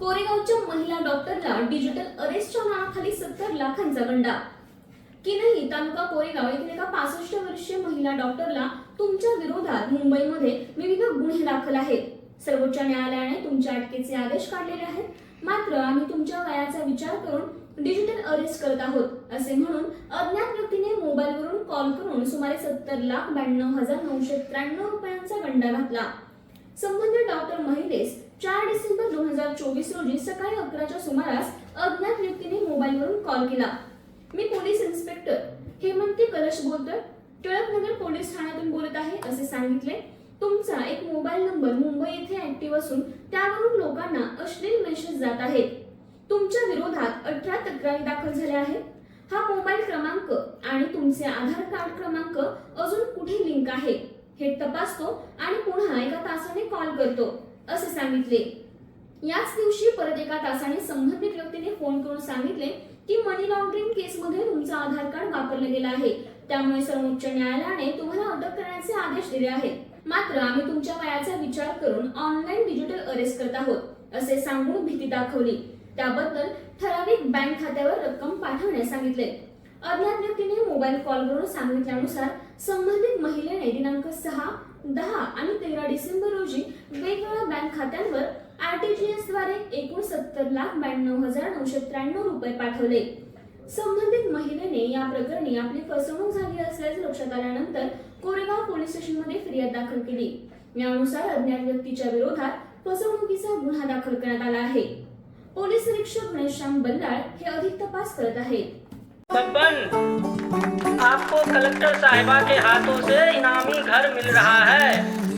कोरेगावच्या महिला डॉक्टरला डिजिटल अरेस्टच्या नावाखाली सत्तर लाखांचा गंडा. किनही तालुका कोरेगाव येथील एका पासष्ट वर्षीय महिला डॉक्टरला तुमच्या विरोधात मुंबईमध्ये विविध गुन्हे दाखल आहेत. सर्वोच्च न्यायालयाने तुमच्या अटकेचे आदेश काढलेले आहेत. मात्र आम्ही तुमच्या वयाचा विचार करून डिजिटल अरेस्ट करत आहोत असे म्हणून अज्ञात व्यक्तीने मोबाईलवरून कॉल करून सुमारे सत्तर लाख ब्याण्णव हजार नऊशे त्र्याण्णव रुपयांचा गंडा घातला. संबंधित डॉक्टर महिला हजार चोवीस रोजी सकाळी अकराच्या सुमारास अज्ञात व्यक्तीने मोबाईलवरून कॉल केला. मी पोलीस इन्स्पेक्टर हेमंती कलश बोलतोय. टिळकनगर पोलीस ठाण्यातून बोलत आहे असे सांगितले. तुमचा एक मोबाईल नंबर मुंबई येथे ऍक्टिव्ह असून त्यावरून लोकांना अश्लील मेसेज जात आहेत. तुमच्या विरोधात अठरा तक्रारी दाखल झाल्या आहेत. हा मोबाईल क्रमांक आणि तुमचे आधार कार्ड क्रमांक अजून कुठे लिंक आहे हे तपासतो आणि पुन्हा एका तासाने कॉल करतो असे सांगितले. याच दिवशी परत एका तासाने संबंधित व्यक्तीने फोन करून सांगितले की मनी लॉन्ड्रिंग केसमध्ये तुमचा आधार कार्ड वापरलं गेलं आहे. त्यामुळे सर्वोच्च न्यायालयाने तुम्हाला अटक करण्याचे आदेश दिले आहेत. मात्र आम्ही तुमच्या वयाचा विचार करून ऑनलाईन डिजिटल अरेस्ट करत आहोत असे सांगून भीती दाखवली. त्याबद्दल ठराविक बँक खात्यावर रक्कम पाठवण्यास सांगितले. अज्ञात व्यक्तीने मोबाईल कॉलवरून सांगितल्यानुसार संबंधित महिलेने दिनांक सहा दहा आणि तेरा डिसेंबर रोजी वेगवेगळ्या बँक खात्यांवर द्वारे एकूण सत्तर लाख ब्याण्णव हजार नऊशे त्र्याण्णव रुपये पाठवले. संबंधित महिलेने या प्रकरणी आपली फसवणूक झाली असल्याचे लक्षात आल्यानंतर कोरेगाव पोलीस स्टेशनमध्ये फिर्याद दाखल केली. यानुसार अज्ञात व्यक्तीच्या विरोधात फसवणुकीचा गुन्हा दाखल करण्यात आला आहे. पोलीस निरीक्षक घनश्याम बल्लाळ हे अधिक तपास करत आहेत. आपको कलेक्टर साहिबा के हाथों से इनामी घर मिल रहा है।